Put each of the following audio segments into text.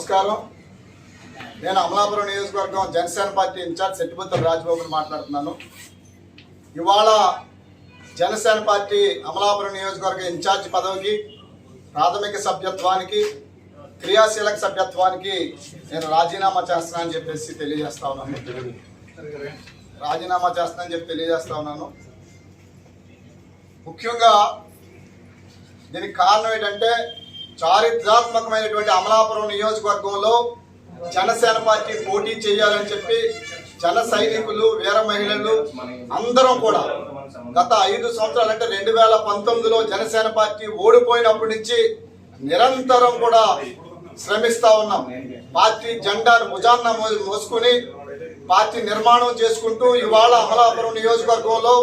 నమస్కారం. నేను అమలాపురం నియోజకవర్గం జనసేన పార్టీ ఇన్ఛార్జ్ సెట్టిపుత్ర రాజబాబుని మాట్లాడుతున్నాను. ఇవాళ జనసేన పార్టీ అమలాపురం నియోజకవర్గ ఇన్ఛార్జ్ పదవికి ప్రాథమిక సభ్యత్వానికి క్రియాశీలక సభ్యత్వానికి నేను రాజీనామా చేస్తున్నానని చెప్పేసి తెలియజేస్తా ఉన్నాను. రాజీనామా చేస్తానని చెప్పి తెలియజేస్తా ఉన్నాను. ముఖ్యంగా దీనికి కారణం ఏంటంటే చారిత్రాత్మకమైనటువంటి అమలాపురం నియోజకవర్గంలో జనసేన పార్టీ పోటీ చేయాలని చెప్పి జన సైనికులు వీర మహిళలు అందరం కూడా గత ఐదు సంవత్సరాలు అంటే రెండు వేల పంతొమ్మిదిలో జనసేన పార్టీ ఓడిపోయినప్పటి నుంచి నిరంతరం కూడా శ్రమిస్తా ఉన్నాం. పార్టీ జెండాను భుజాన్న మో- మోసుకుని పార్టీ నిర్మాణం చేసుకుంటూ ఇవాళ అమలాపురం నియోజకవర్గంలో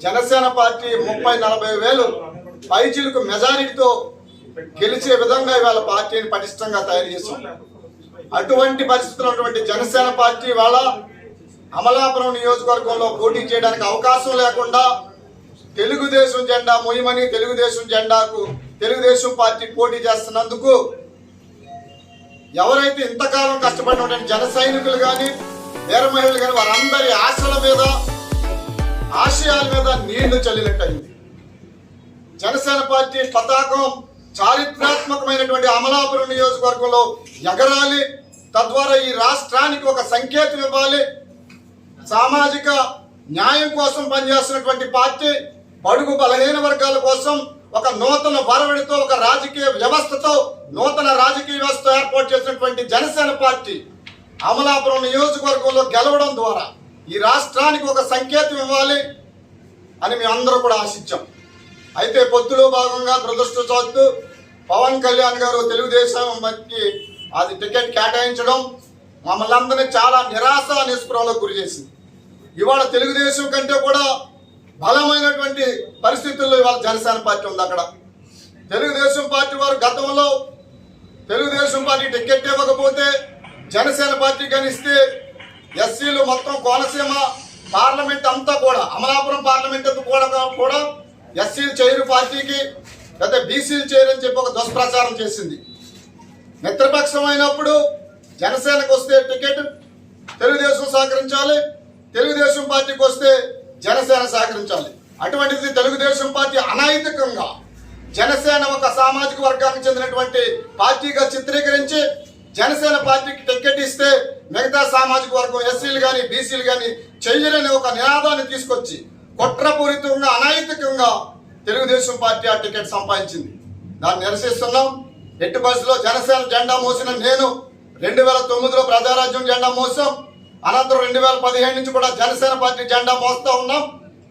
జనసేన పార్టీ ముప్పై నలభై వేలు పైచిలకు మెజారిటీతో గెలిచే విధంగా ఇవాళ పార్టీని పటిష్టంగా తయారు చేశాం. అటువంటి పరిస్థితులు ఉన్నటువంటి జనసేన పార్టీ ఇవాళ అమలాపురం నియోజకవర్గంలో పోటీ చేయడానికి అవకాశం లేకుండా తెలుగుదేశం జెండా మొయ్యమని తెలుగుదేశం జెండాకు తెలుగుదేశం పార్టీ పోటీ చేస్తున్నందుకు ఎవరైతే ఇంతకాలం కష్టపడినటువంటి జన సైనికులు కానీ వీర మహిళలు కానీ వారందరి ఆశల మీద ఆశయాల మీద నీళ్ళు చల్లినట్టయింది. జనసేన పార్టీ పతాకం చారిత్రాత్మకమైనటువంటి అమలాపురం నియోజకవర్గంలో ఎగరాలి. తద్వారా ఈ రాష్ట్రానికి ఒక సంకేతం ఇవ్వాలి. సామాజిక న్యాయం కోసం పనిచేస్తున్నటువంటి పార్టీ బడుగు బలహీన వర్గాల కోసం ఒక నూతన వరవడితో ఒక రాజకీయ వ్యవస్థతో నూతన రాజకీయ వ్యవస్థ ఏర్పాటు చేసినటువంటి జనసేన పార్టీ అమలాపురం నియోజకవర్గంలో గెలవడం ద్వారా ఈ రాష్ట్రానికి ఒక సంకేతం ఇవ్వాలి అని మేము అందరూ కూడా ఆశించాం. అయితే పొత్తులో భాగంగా దురదృష్టవశాత్తు పవన్ కళ్యాణ్ గారు తెలుగుదేశం మంచి అది టికెట్ కేటాయించడం మమ్మల్ని అందరినీ చాలా నిరాశ నిస్పృహలకు గురి చేసింది. ఇవాళ తెలుగుదేశం కంటే కూడా బలమైనటువంటి పరిస్థితుల్లో ఇవాళ జనసేన పార్టీ ఉంది అక్కడ. తెలుగుదేశం పార్టీ వారు గతంలో తెలుగుదేశం పార్టీ టికెట్ ఇవ్వకపోతే జనసేన పార్టీ కనిస్తే ఎస్సీలు మొత్తం కోనసీమ పార్లమెంట్ అంతా కూడా అమలాపురం పార్లమెంట్ కూడా కూడా ఎస్సీలు చేయరు పార్టీకి లేదా బీసీలు చేయరని చెప్పి ఒక దుష్ప్రచారం చేసింది. మిత్రపక్షం అయినప్పుడు జనసేనకు వస్తే టికెట్ తెలుగుదేశం సహకరించాలి తెలుగుదేశం పార్టీకి వస్తే జనసేన సహకరించాలి. అటువంటిది తెలుగుదేశం పార్టీ అనైతికంగా జనసేన ఒక సామాజిక వర్గానికి చెందినటువంటి పార్టీగా చిత్రీకరించి జనసేన పార్టీకి టికెట్ ఇస్తే మిగతా సామాజిక వర్గం ఎస్సీలు కానీ బీసీలు కానీ చెయ్యరని ఒక నినాదాన్ని తీసుకొచ్చి కుట్రపూరితంగా అనైతికంగా తెలుగుదేశం పార్టీ ఆ టికెట్ సంపాదించింది. దాన్ని నిరసిస్తున్నాం. ఎట్టి బస్సులో జనసేన జెండా మోసిన నేను రెండు వేల తొమ్మిదిలో ప్రజారాజ్యం జెండా మోసాం. అనంతరం రెండు వేల పదిహేడు నుంచి కూడా జనసేన పార్టీ జెండా మోస్తూ ఉన్నాం.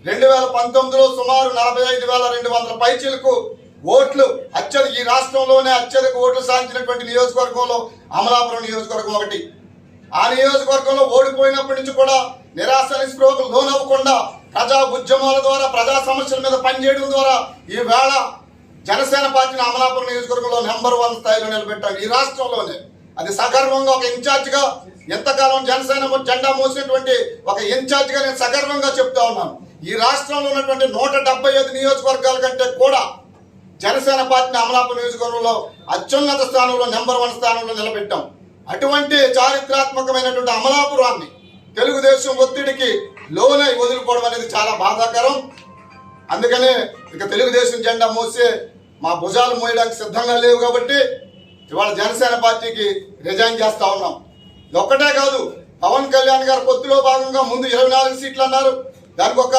రెండు వేల పంతొమ్మిదిలో సుమారు నలభై ఐదు వేల రెండు వందల పైచీలకు ఓట్లు అత్యధిక ఈ రాష్ట్రంలోనే అత్యధిక ఓట్లు సాధించినటువంటి నియోజకవర్గంలో అమలాపురం నియోజకవర్గం ఒకటి. ఆ నియోజకవర్గంలో ఓడిపోయినప్పటి నుంచి కూడా నిరాశ నిస్పృహకు లోనవ్వకుండా ప్రజా ఉద్యమాల ద్వారా ప్రజా సమస్యల మీద పనిచేయడం ద్వారా ఈవేళ జనసేన పార్టీని అమలాపురం నియోజకవర్గంలో నెంబర్ వన్ స్థాయిలో నిలబెట్టాం ఈ రాష్ట్రంలోనే అది సగర్వంగా ఒక ఇన్ఛార్జ్గా ఎంతకాలం జనసేన జెండా మోసినటువంటి ఒక ఇన్ఛార్జ్గా నేను సగర్వంగా చెప్తా ఉన్నాను. ఈ రాష్ట్రంలో ఉన్నటువంటి నూట డెబ్బై ఐదు నియోజకవర్గాల కంటే కూడా జనసేన పార్టీని అమలాపురం నియోజకవర్గంలో అత్యున్నత స్థానంలో నెంబర్ వన్ స్థానంలో నిలబెట్టాం. అటువంటి చారిత్రాత్మకమైనటువంటి అమలాపురాన్ని తెలుగుదేశం ఒత్తిడికి లోనై వదులుకోవడం అనేది చాలా బాధాకరం. అందుకనే ఇక తెలుగుదేశం జెండా మోసే మా భుజాలు మోయడానికి సిద్ధంగా లేవు కాబట్టి ఇవాళ జనసేన పార్టీకి రిజైన్ చేస్తా ఉన్నాం. ఒక్కటే కాదు పవన్ కళ్యాణ్ గారు పొత్తులో భాగంగా ముందు ఇరవై నాలుగు సీట్లు అన్నారు. దానికి ఒక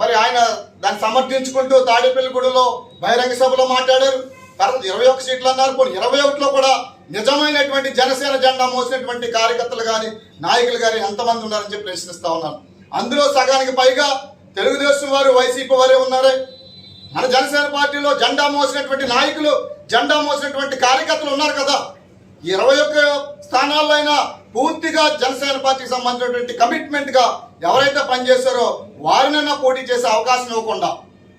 మరి ఆయన దాన్ని సమర్థించుకుంటూ తాడేపల్లిగూడలో బహిరంగ సభలో మాట్లాడారు. తర్వాత ఇరవై ఒక్క సీట్లు అన్నారు. పోనీ ఇరవై ఒకటిలో కూడా నిజమైనటువంటి జనసేన జెండా మోసినటువంటి కార్యకర్తలు కానీ నాయకులు కానీ ఎంతమంది ఉన్నారని చెప్పి ప్రశ్నిస్తా ఉన్నాను. అందులో సగానికి పైగా తెలుగుదేశం వారు వైసీపీ వారే ఉన్నారే. మన జనసేన పార్టీలో జెండా మోసినటువంటి నాయకులు జెండా మోసినటువంటి కార్యకర్తలు ఉన్నారు కదా. ఇరవై ఒక్క స్థానాల్లో అయినా పూర్తిగా జనసేన పార్టీకి సంబంధించినటువంటి కమిట్మెంట్గా ఎవరైతే పనిచేశారో వారినైనా పోటీ చేసే అవకాశం ఇవ్వకుండా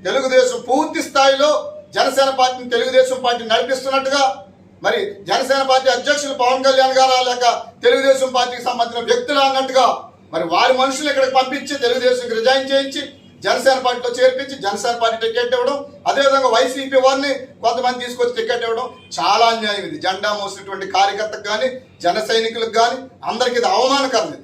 తెలుగుదేశం పూర్తి స్థాయిలో జనసేన పార్టీని తెలుగుదేశం పార్టీ నడిపిస్తున్నట్టుగా మరి జనసేన పార్టీ అధ్యక్షులు పవన్ కళ్యాణ్ గారా లేక తెలుగుదేశం పార్టీకి సంబంధించిన వ్యక్తులు అన్నట్టుగా మరి వారి మనుషులు ఇక్కడికి పంపించి తెలుగుదేశంకి రిజైన్ చేయించి జనసేన పార్టీలో చేర్పించి జనసేన పార్టీ టికెట్ ఇవ్వడం అదేవిధంగా వైసీపీ వారిని కొంతమంది తీసుకొచ్చి టికెట్ ఇవ్వడం చాలా అన్యాయం ఇది. జెండా మోసినటువంటి కార్యకర్తకు కానీ జన సైనికులకు కానీ అందరికీ ఇది అవమానకరం ఇది.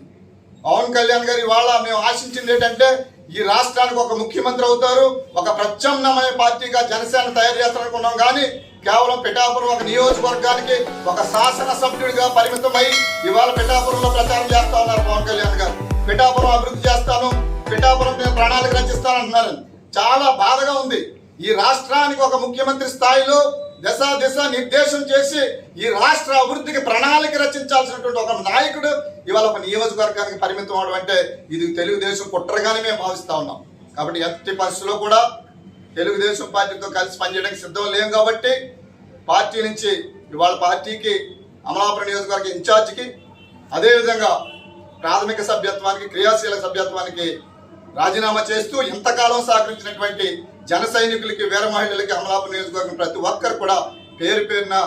పవన్ కళ్యాణ్ గారు ఇవాళ మేము ఆశించింది ఏంటంటే ఈ రాష్ట్రానికి ఒక ముఖ్యమంత్రి అవుతారు ఒక ప్రత్యామ్నాయ పార్టీగా జనసేన తయారు చేస్తారనుకున్నాం కానీ కేవలం పిఠాపురం ఒక నియోజకవర్గానికి ఒక శాసన సభ్యుడిగా పరిమితమై ఇవాళ పిఠాపురంలో ప్రచారం చేస్తా ఉన్నారు పవన్ కళ్యాణ్ గారు. పిఠాపురం అభివృద్ధి చేస్తాను పిఠాపురం నేను ప్రణాళిక రచిస్తాను అంటున్నారు. చాలా బాధగా ఉంది. ఈ రాష్ట్రానికి ఒక ముఖ్యమంత్రి స్థాయిలో దశ దిశ నిర్దేశం చేసి ఈ రాష్ట్ర అభివృద్ధికి ప్రణాళిక రచించాల్సినటువంటి ఒక నాయకుడు ఇవాళ ఒక నియోజకవర్గానికి పరిమితం అవడం అంటే ఇది తెలుగుదేశం కుట్రగానే మేము భావిస్తా ఉన్నాం. కాబట్టి ఎట్టి పరిస్థితుల్లో కూడా తెలుగుదేశం పార్టీతో కలిసి పనిచేయడానికి సిద్ధం లేం కాబట్టి పార్టీ నుంచి ఇవాళ పార్టీకి అమలాపురం నియోజకవర్గ ఇన్ఛార్జికి అదేవిధంగా ప్రాథమిక సభ్యత్వానికి క్రియాశీల సభ్యత్వానికి రాజీనామా చేస్తూ ఇంతకాలం సహకరించినటువంటి జన సైనికులకి వీర మహిళలకి అమలాపురం నియోజకవర్గం ప్రతి ఒక్కరు కూడా పేరు పేరున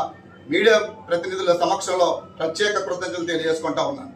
మీడియా ప్రతినిధుల సమక్షంలో ప్రత్యేక కృతజ్ఞతలు తెలియజేసుకుంటా ఉన్నాను.